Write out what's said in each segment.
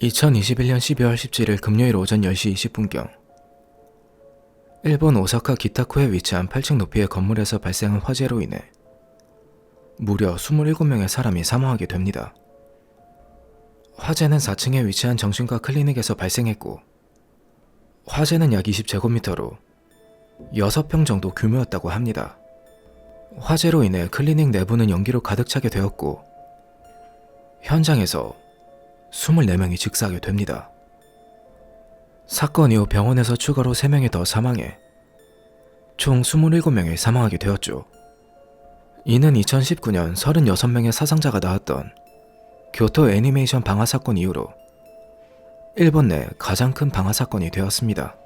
2021년 12월 17일 금요일 오전 10시 20분경 일본 오사카 기타쿠에 위치한 8층 높이의 건물에서 발생한 화재로 인해 무려 27명의 사람이 사망하게 됩니다. 화재는 4층에 위치한 정신과 클리닉에서 발생했고 화재는 약 20제곱미터로 6평 정도 규모였다고 합니다. 화재로 인해 클리닉 내부는 연기로 가득 차게 되었고 현장에서 24명이 즉사하게 됩니다. 사건 이후 병원에서 추가로 3명이 더 사망해 총 27명이 사망하게 되었죠. 이는 2019년 36명의 사상자가 나왔던 교토 애니메이션 방화 사건 이후로 일본 내 가장 큰 방화 사건이 되었습니다.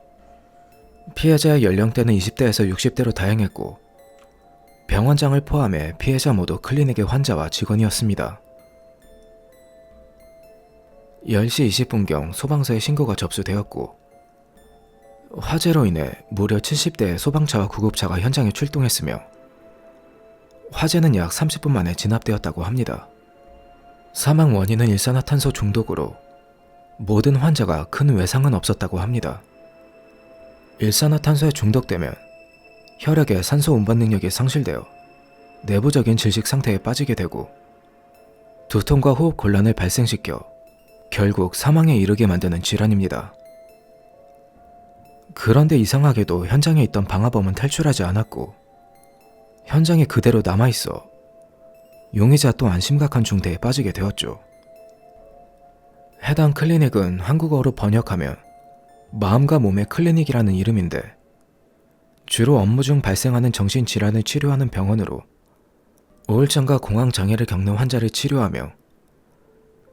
피해자의 연령대는 20대에서 60대로 다양했고 병원장을 포함해 피해자 모두 클리닉의 환자와 직원이었습니다. 10시 20분경 소방서에 신고가 접수되었고 화재로 인해 무려 70대의 소방차와 구급차가 현장에 출동했으며 화재는 약 30분 만에 진압되었다고 합니다. 사망 원인은 일산화탄소 중독으로 모든 환자가 큰 외상은 없었다고 합니다. 일산화탄소에 중독되면 혈액의 산소 운반 능력이 상실되어 내부적인 질식 상태에 빠지게 되고 두통과 호흡 곤란을 발생시켜 결국 사망에 이르게 만드는 질환입니다. 그런데 이상하게도 현장에 있던 방화범은 탈출하지 않았고 현장에 그대로 남아있어 용의자 또한 심각한 중대에 빠지게 되었죠. 해당 클리닉은 한국어로 번역하면 마음과 몸의 클리닉이라는 이름인데 주로 업무 중 발생하는 정신질환을 치료하는 병원으로 우울증과 공황장애를 겪는 환자를 치료하며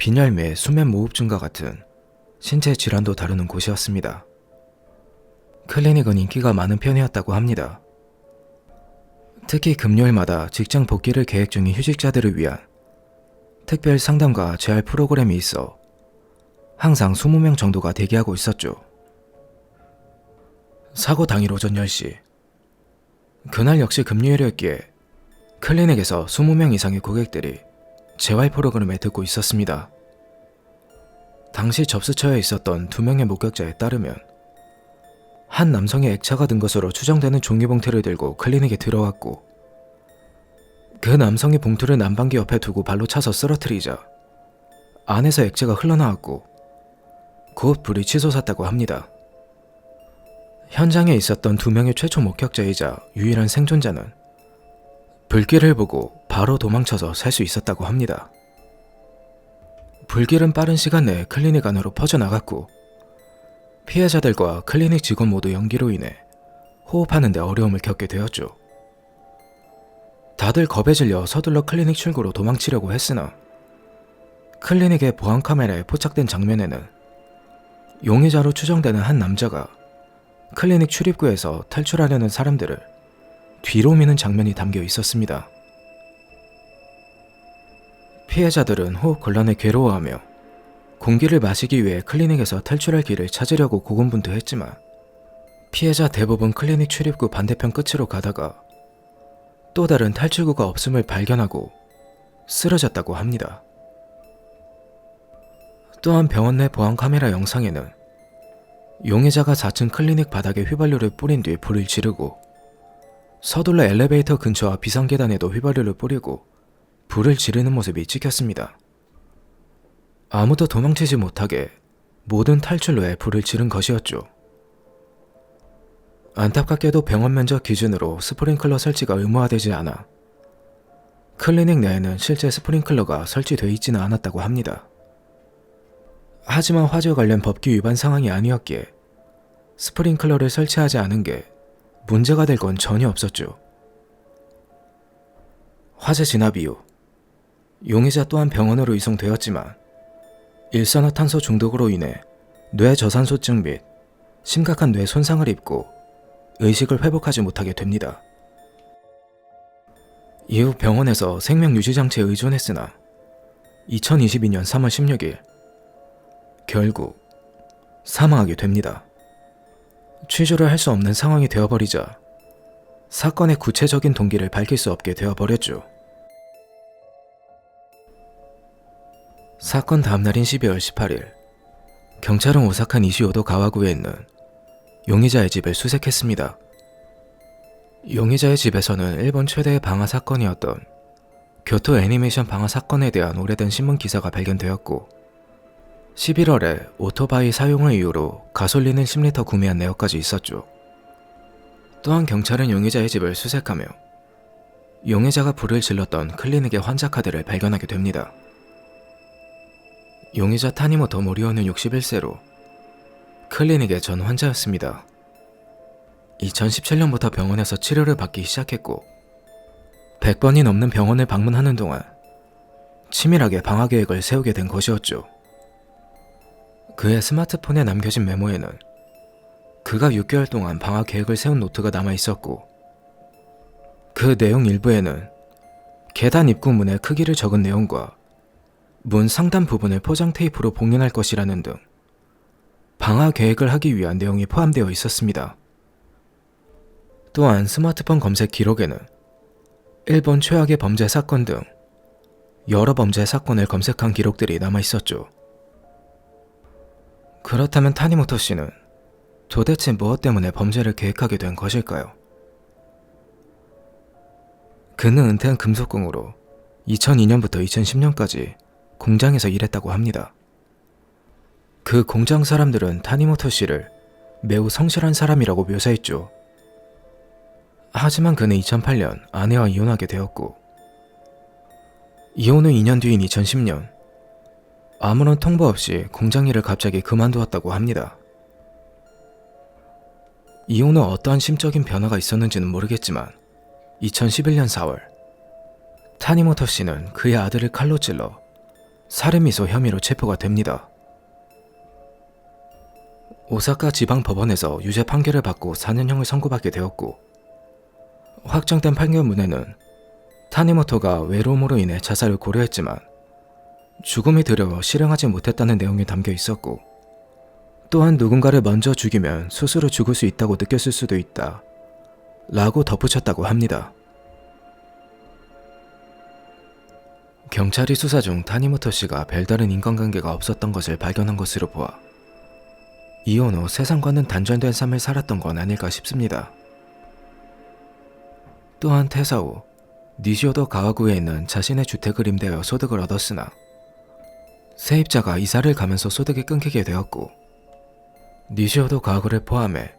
빈혈 및 수면 무호흡증과 같은 신체 질환도 다루는 곳이었습니다. 클리닉은 인기가 많은 편이었다고 합니다. 특히 금요일마다 직장 복귀를 계획 중인 휴직자들을 위한 특별 상담과 재활 프로그램이 있어 항상 20명 정도가 대기하고 있었죠. 사고 당일 오전 10시. 그날 역시 금요일이었기에 클리닉에서 20명 이상의 고객들이 재활 프로그램에 듣고 있었습니다. 당시 접수처에 있었던 두 명의 목격자에 따르면 한 남성이 액차가 든 것으로 추정되는 종이봉투를 들고 클리닉에 들어왔고 그 남성이 봉투를 난방기 옆에 두고 발로 차서 쓰러뜨리자 안에서 액체가 흘러나왔고 곧 불이 치솟았다고 합니다. 현장에 있었던 두 명의 최초 목격자이자 유일한 생존자는 불길을 보고 바로 도망쳐서 살 수 있었다고 합니다. 불길은 빠른 시간 내에 클리닉 안으로 퍼져나갔고 피해자들과 클리닉 직원 모두 연기로 인해 호흡하는 데 어려움을 겪게 되었죠. 다들 겁에 질려 서둘러 클리닉 출구로 도망치려고 했으나 클리닉의 보안 카메라에 포착된 장면에는 용의자로 추정되는 한 남자가 클리닉 출입구에서 탈출하려는 사람들을 뒤로 미는 장면이 담겨 있었습니다. 피해자들은 호흡 곤란에 괴로워하며 공기를 마시기 위해 클리닉에서 탈출할 길을 찾으려고 고군분투했지만 피해자 대부분 클리닉 출입구 반대편 끝으로 가다가 또 다른 탈출구가 없음을 발견하고 쓰러졌다고 합니다. 또한 병원 내 보안 카메라 영상에는 용의자가 4층 클리닉 바닥에 휘발유를 뿌린 뒤 불을 지르고 서둘러 엘리베이터 근처와 비상계단에도 휘발유를 뿌리고 불을 지르는 모습이 찍혔습니다. 아무도 도망치지 못하게 모든 탈출로에 불을 지른 것이었죠. 안타깝게도 병원 면적 기준으로 스프링클러 설치가 의무화되지 않아 클리닉 내에는 실제 스프링클러가 설치되어 있지는 않았다고 합니다. 하지만 화재 관련 법규 위반 상황이 아니었기에 스프링클러를 설치하지 않은 게 문제가 될 건 전혀 없었죠. 화재 진압 이후 용의자 또한 병원으로 이송되었지만 일산화탄소 중독으로 인해 뇌 저산소증 및 심각한 뇌 손상을 입고 의식을 회복하지 못하게 됩니다. 이후 병원에서 생명 유지 장치에 의존했으나 2022년 3월 16일 결국 사망하게 됩니다. 취조를 할 수 없는 상황이 되어버리자 사건의 구체적인 동기를 밝힐 수 없게 되어버렸죠. 사건 다음 날인 12월 18일 경찰은 오사카 니시오도 가와구에 있는 용의자의 집을 수색했습니다. 용의자의 집에서는 일본 최대의 방화 사건이었던 교토 애니메이션 방화 사건에 대한 오래된 신문 기사가 발견되었고 11월에 오토바이 사용을 이유로 가솔린을 10리터 구매한 내역까지 있었죠. 또한 경찰은 용의자의 집을 수색하며 용의자가 불을 질렀던 클리닉의 환자 카드를 발견하게 됩니다. 용의자 타니모토 모리오는 61세로 클리닉의 전 환자였습니다. 2017년부터 병원에서 치료를 받기 시작했고 100번이 넘는 병원을 방문하는 동안 치밀하게 방화 계획을 세우게 된 것이었죠. 그의 스마트폰에 남겨진 메모에는 그가 6개월 동안 방화 계획을 세운 노트가 남아 있었고 그 내용 일부에는 계단 입구 문의 크기를 적은 내용과 문 상단 부분을 포장 테이프로 봉인할 것이라는 등 방화 계획을 하기 위한 내용이 포함되어 있었습니다. 또한 스마트폰 검색 기록에는 일본 최악의 범죄 사건 등 여러 범죄 사건을 검색한 기록들이 남아 있었죠. 그렇다면 타니모토 씨는 도대체 무엇 때문에 범죄를 계획하게 된 것일까요? 그는 은퇴한 금속공으로 2002년부터 2010년까지 공장에서 일했다고 합니다. 그 공장 사람들은 타니모토 씨를 매우 성실한 사람이라고 묘사했죠. 하지만 그는 2008년 아내와 이혼하게 되었고, 이혼 후 2년 뒤인 2010년, 아무런 통보 없이 공장 일을 갑자기 그만두었다고 합니다. 이혼 후 어떠한 심적인 변화가 있었는지는 모르겠지만, 2011년 4월, 타니모토 씨는 그의 아들을 칼로 찔러 살인미소 혐의로 체포가 됩니다. 오사카 지방 법원에서 유죄 판결을 받고 4년형을 선고받게 되었고, 확정된 판결문에는 타니모토가 외로움으로 인해 자살을 고려했지만 죽음이 두려워 실행하지 못했다는 내용이 담겨 있었고, 또한 누군가를 먼저 죽이면 스스로 죽을 수 있다고 느꼈을 수도 있다. 라고 덧붙였다고 합니다. 경찰이 수사 중 타니모토 씨가 별다른 인간관계가 없었던 것을 발견한 것으로 보아 이혼 후 세상과는 단절된 삶을 살았던 건 아닐까 싶습니다. 또한 퇴사 후 니시오도 가와구에 있는 자신의 주택을 임대하여 소득을 얻었으나 세입자가 이사를 가면서 소득이 끊기게 되었고 니시오도 가와구를 포함해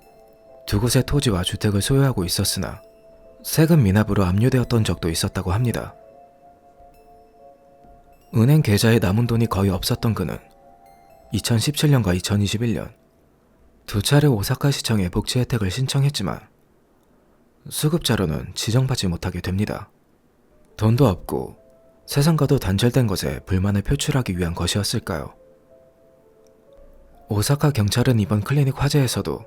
두 곳의 토지와 주택을 소유하고 있었으나 세금 미납으로 압류되었던 적도 있었다고 합니다. 은행 계좌에 남은 돈이 거의 없었던 그는 2017년과 2021년 두 차례 오사카 시청에 복지 혜택을 신청했지만 수급자로는 지정받지 못하게 됩니다. 돈도 없고 세상과도 단절된 것에 불만을 표출하기 위한 것이었을까요? 오사카 경찰은 이번 클리닉 화재에서도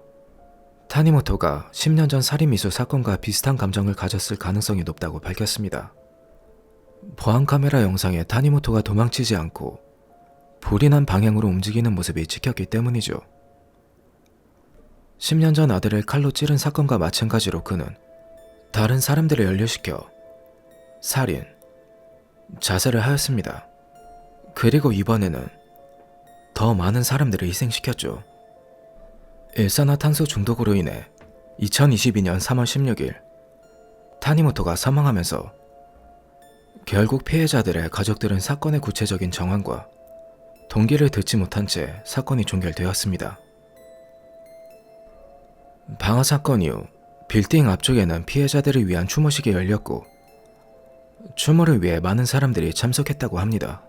타니모토가 10년 전 살인 미수 사건과 비슷한 감정을 가졌을 가능성이 높다고 밝혔습니다. 보안 카메라 영상에 타니모토가 도망치지 않고 불이 난 방향으로 움직이는 모습이 찍혔기 때문이죠. 10년 전 아들을 칼로 찌른 사건과 마찬가지로 그는 다른 사람들을 연루시켜 살인, 자살을 하였습니다. 그리고 이번에는 더 많은 사람들을 희생시켰죠. 일산화탄소 중독으로 인해 2022년 3월 16일 타니모토가 사망하면서 결국 피해자들의 가족들은 사건의 구체적인 정황과 동기를 듣지 못한 채 사건이 종결되었습니다. 방화 사건 이후 빌딩 앞쪽에는 피해자들을 위한 추모식이 열렸고 추모를 위해 많은 사람들이 참석했다고 합니다.